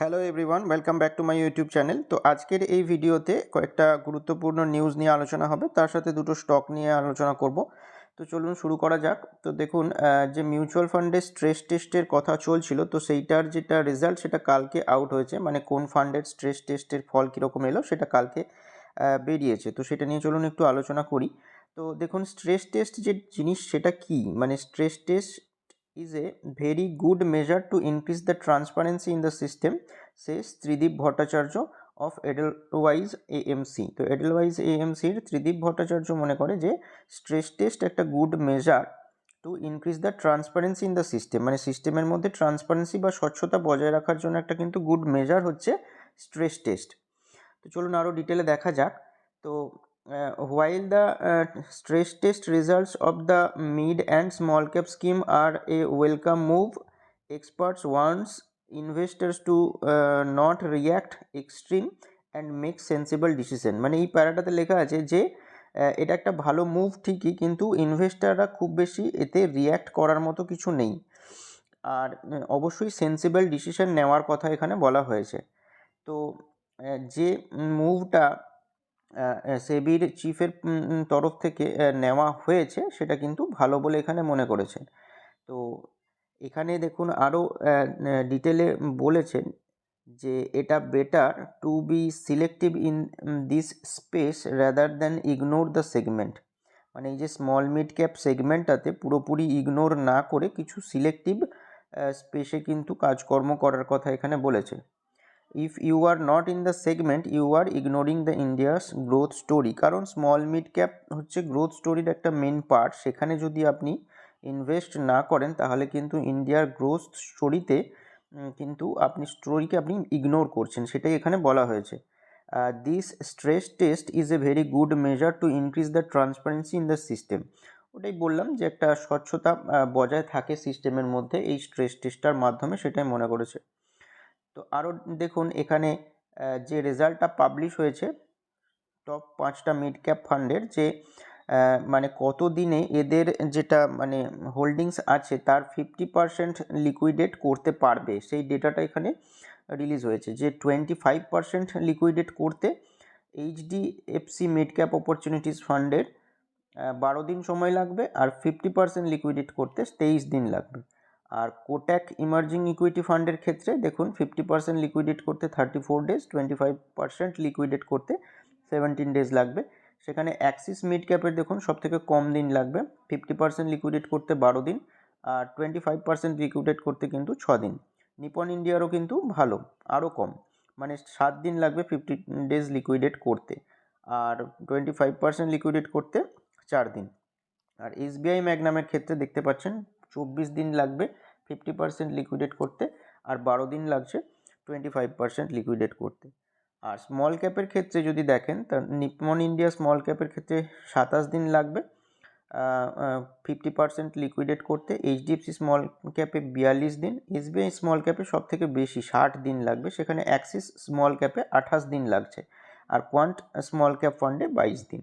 Hello everyone welcome back to my YouTube channel তো আজকের এই ভিডিওতে কয়েকটা গুরুত্বপূর্ণ নিউজ নিয়ে আলোচনা হবে। তার সাথে দুটো স্টক নিয়ে আলোচনা করব। তো চলুন শুরু করা যাক। তো দেখুন যে মিউচুয়াল ফান্ডের স্ট্রেস টেস্টের কথা চলছিল, তো সেইটার যেটা রেজাল্ট সেটা কালকে আউট হয়েছে। মানে কোন ফান্ডের স্ট্রেস টেস্টের ফল কীরকম এলো সেটা কালকে বেরিয়েছে। তো সেটা নিয়ে চলুন একটু আলোচনা করি। তো দেখুন স্ট্রেস টেস্ট যে জিনিস সেটা কি? মানে stress test is a very good measure to increase the transparency in the system, says Tridip Bhattacharya of Edelweiss AMC তো এডেলওয়াইজ এএমসির ত্রিদীপ ভট্টাচার্য মনে করে যে স্ট্রেস টেস্ট একটা good measure to increase the transparency in the system মানে সিস্টেমের মধ্যে transparency বা স্বচ্ছতা বজায় রাখার জন্য একটা কিন্তু গুড মেজার হচ্ছে স্ট্রেস টেস্ট তো চলুন আরও ডিটেলে দেখা যাক। তো while the stress test results of the mid and small cap scheme are a welcome move experts wants investors to not react extreme and make sensible decision মানে এই প্যারাটাতে লেখা আছে যে এটা একটা ভালো মুভ ঠিকই, কিন্তু ইনভেস্টাররা খুব বেশি এতে রিয়্যাক্ট করার মতো কিছু নেই। আর অবশ্যই সেন্সিবল ডিসিশন নেওয়ার কথা এখানে বলা হয়েছে। তো যে মুভটা সেবির চিফের তরফ থেকে নেওয়া হয়েছে, সেটা কিন্তু ভালো বলে এখানে মনে করেছেন। তো এখানে দেখুন আরও ডিটেলে বলেছেন যে এটা better to be selective in this space rather than ignore the segment মানে এই যে স্মল মিড ক্যাপ সেগমেন্টটাতে পুরোপুরি ইগনোর না করে কিছু সিলেক্টিভ স্পেসে কিন্তু কাজকর্ম করার কথা এখানে বলেছে। If you are not in the segment you are ignoring the India's growth story কারণ স্মল মিড ক্যাপ হচ্ছে গ্রোথ স্টোরির একটা মেন পার্ট সেখানে যদি আপনি ইনভেস্ট না করেন, তাহলে কিন্তু ইন্ডিয়ার গ্রোথ স্টোরিতে কিন্তু আপনি স্টোরিকে আপনি ইগনোর করছেন। সেটাই এখানে বলা হয়েছে। This stress test is a very good measure to increase the transparency in the system ওটাই বললাম যে একটা স্বচ্ছতা বজায় থাকে সিস্টেমের মধ্যে। এই স্ট্রেস টেস্টটার মাধ্যমে সেটাই মনে করেছে। তো আরও দেখুন এখানে যে রেজাল্টটা পাবলিশ হয়েছে টপ পাঁচটা মিড ক্যাপ ফান্ডের যে মানে কত দিনে এদের যেটা মানে হোল্ডিংস আছে, তার ফিফটি পারসেন্ট লিকুইডেট করতে পারবে। সেই ডেটাটা এখানে রিলিজ হয়েছে যে টোয়েন্টি ফাইভ পারসেন্ট লিকুইডেট করতে এইচডিএফসি মিড ক্যাপ অপরচুনিটিস ফান্ডের বারো দিন সময় লাগবে আর ফিফটি পারসেন্ট লিকুইডেট করতে তেইশ দিন লাগবে। আর কোট্যাক ইমার্জিং ইকুইটি ফান্ডের ক্ষেত্রে দেখুন ফিফটি পার্সেন্ট লিকুইডেট করতে thirty four days twenty five percent liquidate করতে সেভেন্টিন ডেজ লাগবে। সেখানে অ্যাক্সিস মিড ক্যাপের দেখুন সব থেকে কম দিন লাগবে ফিফটি পার্সেন্ট লিকুইডেট করতে বারো দিন আর টোয়েন্টি ফাইভ পার্সেন্ট লিকুইডেট করতে কিন্তু ছ দিন। নিপন ইন্ডিয়ারও কিন্তু ভালো, আরও কম মানে সাত দিন লাগবে ফিফটি ডেজ লিকুইডেট করতে আর টোয়েন্টি ফাইভ পার্সেন্ট লিকুইডেট করতে চার দিন। আর এসবিআই ম্যাগনামের ক্ষেত্রে দেখতে পাচ্ছেন চব্বিশ দিন লাগবে ফিফটি পার্সেন্ট লিকুইডেট করতে আর বারো দিন লাগছে টোয়েন্টি ফাইভ পার্সেন্ট লিকুইডেট করতে। আর স্মল ক্যাপের ক্ষেত্রে যদি দেখেন, তা নিপমন ইন্ডিয়া স্মল ক্যাপের ক্ষেত্রে সাতাশ দিন লাগবে ফিফটি পার্সেন্ট লিকুইডেট করতে। এইচডিএফসি স্মল ক্যাপে বিয়াল্লিশ দিন এসবিআই স্মল ক্যাপে সব থেকে বেশি ষাট দিন লাগবে, সেখানে অ্যাক্সিস স্মল ক্যাপে আঠাশ দিন লাগছে। আর কোয়ান্ট স্মল ক্যাপ ফান্ডে বাইশ দিন।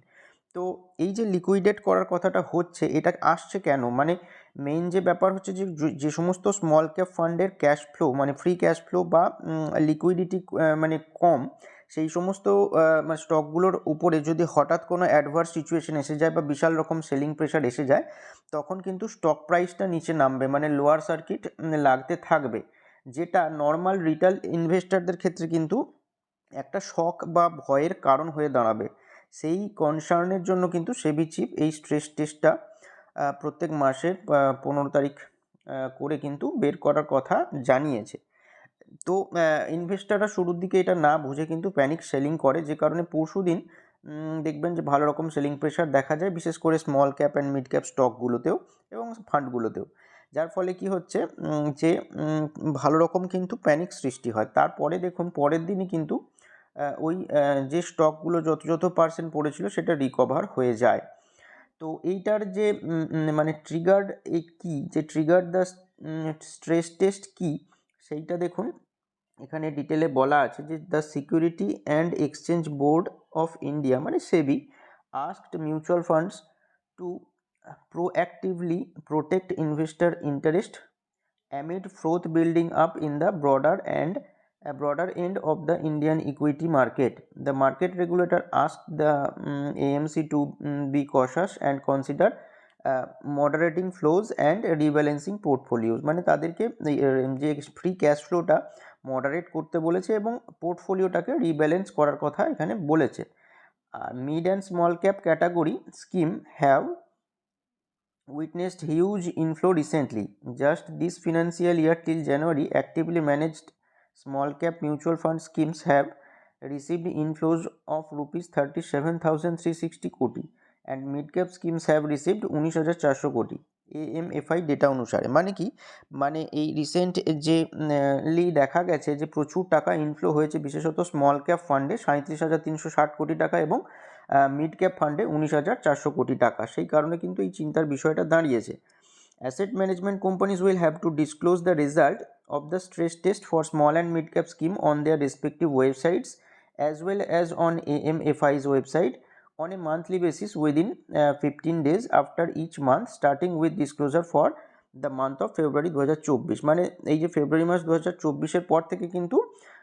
তো এই যে লিকুইডেট করার কথাটা হচ্ছে, এটা আসছে কেন? মানে মেইন যে ব্যাপার হচ্ছে যে, যে- সমস্ত স্মল ক্যাপ ফান্ডের ক্যাশ ফ্লো মানে ফ্রি ক্যাশ ফ্লো বা লিকুইডিটি মানে কম, সেই সমস্ত মানে স্টকগুলোর উপরে যদি হঠাৎ কোনো অ্যাডভার্স সিচুয়েশন এসে যায় বা বিশাল রকম সেলিং প্রেশার এসে যায়, তখন কিন্তু স্টক প্রাইসটা নিচে নামবে মানে লোয়ার সার্কিট লাগতে থাকবে। যেটা নর্মাল রিটেল ইনভেস্টরদের ক্ষেত্রে কিন্তু একটা শক বা ভয়ের কারণ হয়ে দাঁড়াবে। সেই কনসার্নের জন্য কিন্তু সেবি চিফ এই স্ট্রেস টেস্টটা প্রত্যেক মাসের পনেরো তারিখ করে কিন্তু বের করার কথা জানিয়েছে। তো ইনভেস্টাররা শুরুর দিকে এটা না বুঝে কিন্তু প্যানিক সেলিং করে। যে কারণে পরশু দিন দেখবেন যে ভালো রকম সেলিং প্রেশার দেখা যায়, বিশেষ করে small cap and mid cap স্টকগুলোতেও এবং ফান্ডগুলোতেও যার ফলে কি হচ্ছে যে ভালো রকম কিন্তু প্যানিক সৃষ্টি হয়। তারপরে দেখুন, পরের দিনই কিন্তু ওই যে স্টকগুলো যত যত পার্সেন্ট পড়েছিল সেটা রিকভার হয়ে যায়। তো এইটার যে মানে ট্রিগার্ড কী, যে ট্রিগার্ড দ্য স্ট্রেস টেস্ট কী, সেইটা দেখুন। এখানে ডিটেলে বলা আছে যে the security and exchange board of India মানে SEBI asked mutual funds to proactively protect investor interest amid froth building up in the broader and a broader end of the Indian equity market. The market regulator asked the um, AMC to um, be cautious and consider moderating flows and rebalancing portfolios মানে তাদেরকে যে free cash ফ্লোটা moderate করতে বলেছে এবং পোর্টফোলিওটাকে rebalance করার কথা এখানে বলেছে আর mid and small cap category scheme have witnessed huge inflow recently. Just this financial year till January, actively managed small cap mutual fund schemes have received inflows of rupees 37,360 koti and mid cap schemes have received উনিশ হাজার চারশো কোটি এএমএফআই data অনুসারে মানে কি? মানে এই recent যে লি দেখা গেছে যে প্রচুর টাকা ইনফ্লো হয়েছে বিশেষত স্মল ক্যাপ ফান্ডে সাঁত্রিশ হাজার তিনশো ষাট কোটি টাকা এবং মিড ক্যাপ ফান্ডে উনিশ হাজার চারশো কোটি টাকা। সেই কারণে কিন্তু এই চিন্তার বিষয়টা দাঁড়িয়েছে। Asset management companies will have to disclose the result of the stress test for small and mid cap scheme on their respective websites as well as on AMFI's website on a monthly basis within uh, 15 days after each month starting with disclosure for the month of February দু হাজার চব্বিশ। মানে এই যে ফেব্রুয়ারি মাস দু হাজার পর থেকে কিন্তু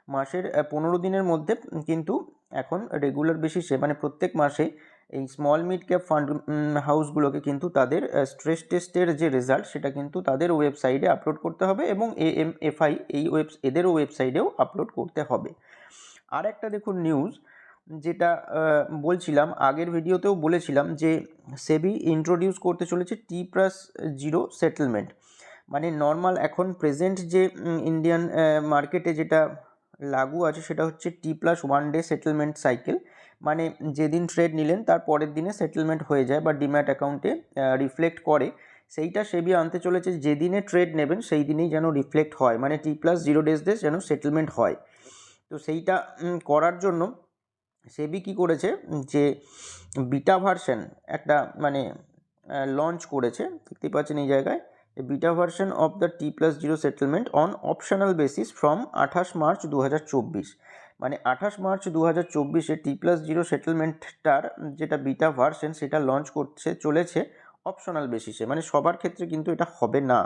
মাসের পনেরো দিনের মধ্যে কিন্তু এখন রেগুলার বেসিসে মানে প্রত্যেক মাসে এই স্মল মিড ক্যাপ ফান্ড হাউসগুলোকে কিন্তু তাদের স্ট্রেস টেস্টের যে রেজাল্ট সেটা কিন্তু তাদের ওয়েবসাইটে আপলোড করতে হবে এবং এ এম এফআই এই ওয়েব এদের ওয়েবসাইটেও আপলোড করতে হবে। আর একটা দেখুন নিউজ যেটা বলছিলাম, আগের ভিডিওতেও বলেছিলাম যে সেবি ইন্ট্রোডিউস করতে চলেছে টি প্লাস জিরো সেটেলমেন্ট মানে নর্মাল এখন প্রেজেন্ট যে ইন্ডিয়ান মার্কেটে যেটা লাগু আছে সেটা হচ্ছে T plus one day settlement cycle মানে যেদিন ট্রেড নিলেন, তার পরের দিনে সেটেলমেন্ট হয়ে যায় বা ডিম্যাট অ্যাকাউন্টে রিফ্লেক্ট করে। সেইটা সেবি আনতে চলেছে, যেদিনে ট্রেড নেবেন সেই দিনেই যেন রিফ্লেক্ট হয়। মানে T plus zero days days যেন সেটেলমেন্ট হয়। তো সেইটা করার জন্য সেবি কী করেছে, যে বিটা ভার্সন একটা মানে লঞ্চ করেছে। দেখতে পাচ্ছেন এই জায়গায়। Beta version of the T plus zero settlement on optional basis from আঠাশ মার্চ দু হাজার চব্বিশ। মানে আঠাশ মার্চ দু হাজার চব্বিশে টি প্লাস জিরো সেটেলমেন্টটার যেটা বিটা ভার্সন সেটা লঞ্চ করছে, চলেছে অপশনাল বেসিসে মানে সবার ক্ষেত্রে কিন্তু এটা হবে না।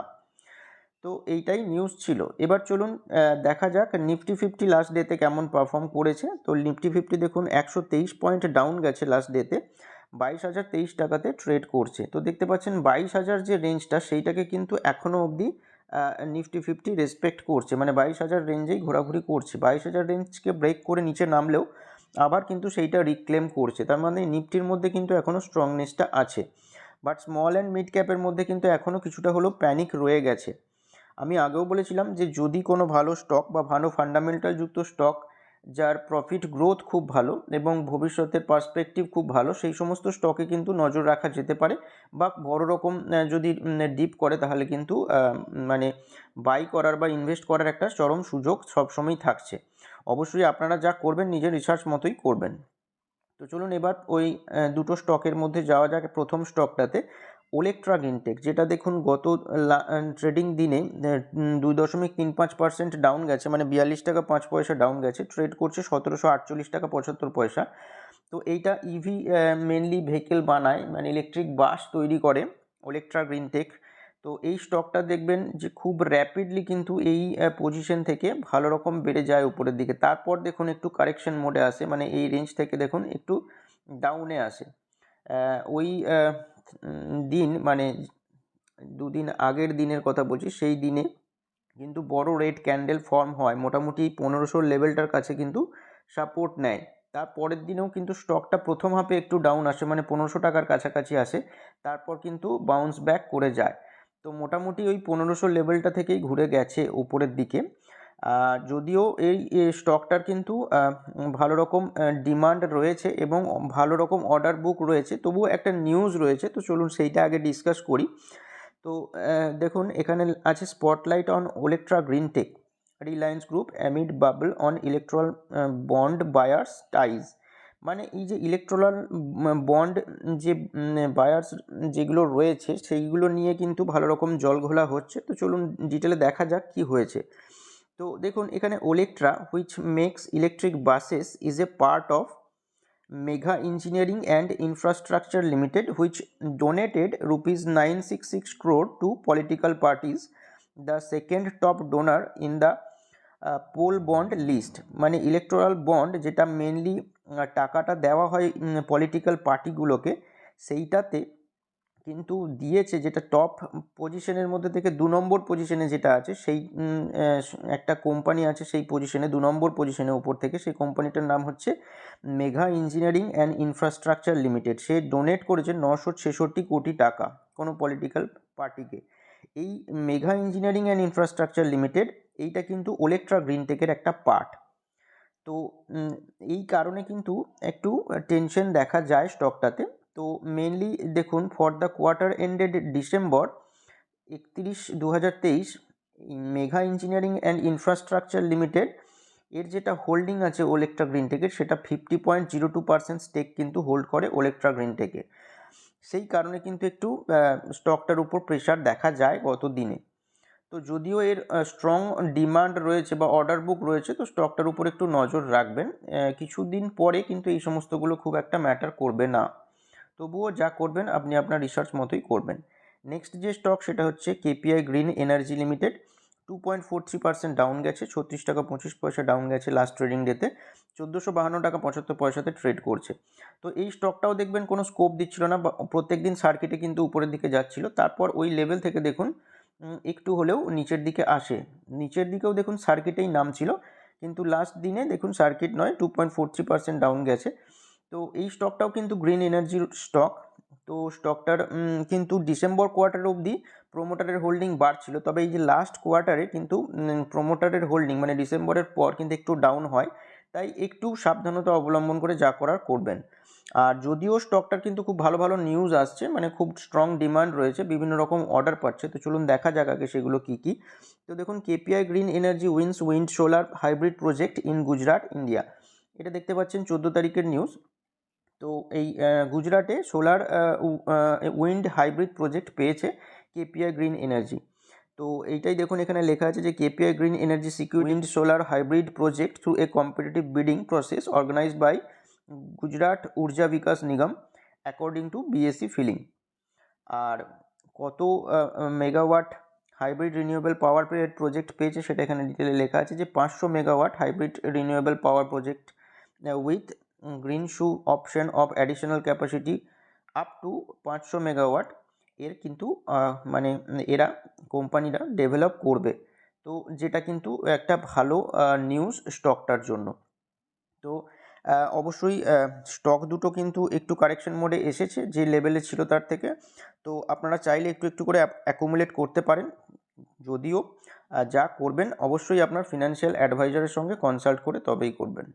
তো এইটাই নিউজ ছিল। এবার চলুন দেখা যাক নিফটি ফিফটি লাস্ট ডেতে কেমন পারফর্ম করেছে। তো নিফটি ফিফটি দেখুন, একশো তেইশ পয়েন্ট ডাউন গেছে লাস্ট ডেতে বাইশ হাজার তেইশ টাকাতে ট্রেড করছে। তো দেখতে পাচ্ছেন বাইশ হাজার যে রেঞ্জটা সেইটাকে কিন্তু এখনও অবধি নিফটি ফিফটি রেসপেক্ট করছে। মানে বাইশ হাজার রেঞ্জেই ঘোরাঘুরি করছে। বাইশ হাজার রেঞ্জকে ব্রেক করে নিচে নামলেও আবার কিন্তু সেইটা রিক্লেম করছে। তার মানে নিফটির মধ্যে কিন্তু এখনও স্ট্রংনেসটা আছে। বাট স্মল অ্যান্ড মিড ক্যাপের মধ্যে কিন্তু এখনও কিছুটা হলো প্যানিক রয়ে গেছে। আমি আগেও বলেছিলাম যে যদি কোনো ভালো স্টক বা ভালো ফান্ডামেন্টাল যুক্ত স্টক যার প্রফিট গ্রোথ খুব ভালো এবং ভবিষ্যতের পার্সপেক্টিভ খুব ভালো, সেই সমস্ত স্টকে কিন্তু নজর রাখা যেতে পারে বা বড় রকম যদি ডিপ করে তাহলে কিন্তু মানে বাই করার বা ইনভেস্ট করার একটা চরম সুযোগ সবসময়ই থাকছে। অবশ্যই আপনারা যা করবেন নিজের রিসার্চ মতোই করবেন। তো চলুন এবার ওই দুটো স্টকের মধ্যে যাওয়া যাক প্রথম স্টকটাতে ওলেকট্রা গিনটেক যেটা দেখুন গত ট্রেডিং দিনে দুই দশমিক তিন পাঁচ পার্সেন্ট ডাউন গেছে মানে বিয়াল্লিশ টাকা পাঁচ পয়সা ডাউন গেছে ট্রেড করছে সতেরোশো আটচল্লিশ টাকা পঁচাত্তর পয়সা। তো এইটা ইভি মেনলি ভেহিকেল বানায় মানে ইলেকট্রিক বাস তৈরি করে ওলেকট্রা গ্রিনটেক তো এই স্টকটা দেখবেন যে খুব র্যাপিডলি কিন্তু এই পজিশন থেকে ভালো রকম বেড়ে যায় উপরের দিকে। তারপর দেখুন একটু কারেকশন মোডে আসে মানে এই রেঞ্জ থেকে দেখুন একটু ডাউনে আসে। ওই দিন মানে দুদিন আগের দিনের কথা বলছি, সেই দিনে কিন্তু বড় রেড ক্যান্ডেল ফর্ম হয়। মোটামুটি পনেরোশোর লেভেলটার কাছে কিন্তু সাপোর্ট নেয়। তার পরের দিনেও কিন্তু স্টকটা প্রথম হাফে একটু ডাউন আসে মানে পনেরোশো টাকার কাছাকাছি আসে। তারপর কিন্তু বাউন্স ব্যাক করে যায়। তো মোটামুটি ওই পনেরোশো লেভেলটা থেকেই ঘুরে গেছে উপরের দিকে। যদিও এই স্টকটার কিন্তু ভালো রকম ডিমান্ড রয়েছে এবং ভালো রকম অর্ডার বুক রয়েছে। তবুও একটা নিউজ রয়েছে, তো চলুন সেইটা আগে ডিসকাস করি। তো দেখুন, এখানে আছে spotlight on Olectra Greentech Reliance group amid bubble on electoral bond buyers ties মানে এই যে ইলেকট্রাল বন্ড যে বায়ার্স যেগুলো রয়েছে, সেইগুলো নিয়ে কিন্তু ভালো রকম জল ঘোলা হচ্ছে। তো চলুন ডিটেলে দেখা যাক কি হয়েছে। তো দেখুন, এখানে Olectra which makes electric buses is a part of Megha engineering and infrastructure limited which donated rupees nine six six crore to political parties the second top donor in the poll bond list মানে electoral bond যেটা mainly টাকাটা দেওয়া হয় political পার্টিগুলোকে সেইটাতে কিন্তু দিয়েছে যেটা top পজিশনের মধ্যে থেকে দু নম্বর পজিশনে যেটা আছে, সেই একটা কোম্পানি আছে সেই পজিশনে দু নম্বর পজিশনের উপর থেকে, সেই কোম্পানিটার নাম হচ্ছে Megha engineering and infrastructure limited say donate করেছে নশো ছেষট্টি কোটি টাকা কোনো পলিটিক্যাল পার্টিকে এই Megha engineering and infrastructure limited এইটা কিন্তু ওলেকট্রা গ্রিনটেকের একটা পার্ট তো এই কারণে কিন্তু একটু টেনশন দেখা যায় স্টকটাতে তো মেনলি দেখুন for the quarter ended December একত্রিশ দু হাজার Megha engineering and infrastructure limited এর যেটা হোল্ডিং আছে ওলেকট্রা গ্রিনটেকের সেটা fifty point zero two percent stake কিন্তু হোল্ড করে ওলেকট্রা গ্রিনটেকে সেই কারণে কিন্তু একটু স্টকটার উপর প্রেশার দেখা যায় গত দিনে। তো যদিও এর স্ট্রং ডিমান্ড রয়েছে বা অর্ডার বুক রয়েছে, তো স্টকটার উপর একটু নজর রাখবেন। কিছুদিন পরে কিন্তু এই সমস্তগুলো খুব একটা ম্যাটার করবে না। তবুও যা করবেন আপনি আপনার রিসার্চ মতোই করবেন। নেক্সট যে স্টক সেটা হচ্ছে KPI green energy limited two point four three percent down গেছে, ছত্রিশ টাকা পঁচিশ পয়সা ডাউন গেছে লাস্ট ট্রেডিং ডেতে চোদ্দোশো বাহান্ন টাকা পঁচাত্তর পয়সাতে ট্রেড করছে। তো এই স্টকটাও দেখবেন কোনো স্কোপ দিচ্ছিল না প্রত্যেক দিন সার্কিটে কিন্তু উপরের দিকে যাচ্ছিল। তারপর ওই লেভেল থেকে দেখুন একটু হলেও নিচের দিকে আসে। নিচের দিকেও দেখুন সার্কিটেই নামছিল। কিন্তু লাস্ট দিনে দেখুন সার্কিট নয় two point four three percent down গেছে। তো এই স্টকটাও কিন্তু গ্রিন এনার্জির স্টক তো স্টকটার কিন্তু ডিসেম্বর কোয়ার্টার অবধি প্রোমোটারের হোল্ডিং বাড়ছিল। তবে এই যে লাস্ট কোয়ার্টারে কিন্তু প্রোমোটারের হোল্ডিং মানে ডিসেম্বরের পর কিন্তু একটু ডাউন হয়। তাই একটু সাবধানতা অবলম্বন করে যা করার করবেন। আর যদিও স্টকটার কিন্তু খুব ভালো ভালো নিউজ আসছে মানে খুব স্ট্রং ডিমান্ড রয়েছে, বিভিন্ন রকম অর্ডার পাচ্ছে। তো চলুন দেখা যাক আগে সেগুলো কী কী। তো দেখুন KPI green energy wins wind solar hybrid project in Gujarat India এটা দেখতে পাচ্ছেন চোদ্দ তারিখের নিউজ তো এই গুজরাটে সোলার উইন্ড হাইব্রিড প্রজেক্ট পেয়েছে কেপিআই গ্রিন এনার্জি তো এইটাই দেখুন এখানে লেখা আছে যে KPI green energy secure wind solar hybrid project through a competitive bidding process organise by Gujarat Urja Vikas Nigam according to BSE filing আর কত megawatt hybrid renewable power project পেয়েছে সেটা এখানে ডিটেলে লেখা আছে যে পাঁচশো megawatt hybrid renewable power project with green shoe option of additional capacity up to পাঁচশো মেগাওয়াট এর কিন্তু মানে এরা কোম্পানিরা ডেভেলপ করবে। তো যেটা কিন্তু একটা ভালো নিউজ স্টকটার জন্য। তো অবশ্যই স্টক দুটো কিন্তু একটু কারেকশন মোডে এসেছে, যে লেভেলে ছিল তার থেকে। তো আপনারা চাইলে একটু একটু করে অ্যাকুমুলেট করতে পারেন। যদিও যা করবেন, অবশ্যই আপনার ফিনান্সিয়াল অ্যাডভাইজারের সঙ্গে কনসাল্ট করে তবেই করবেন।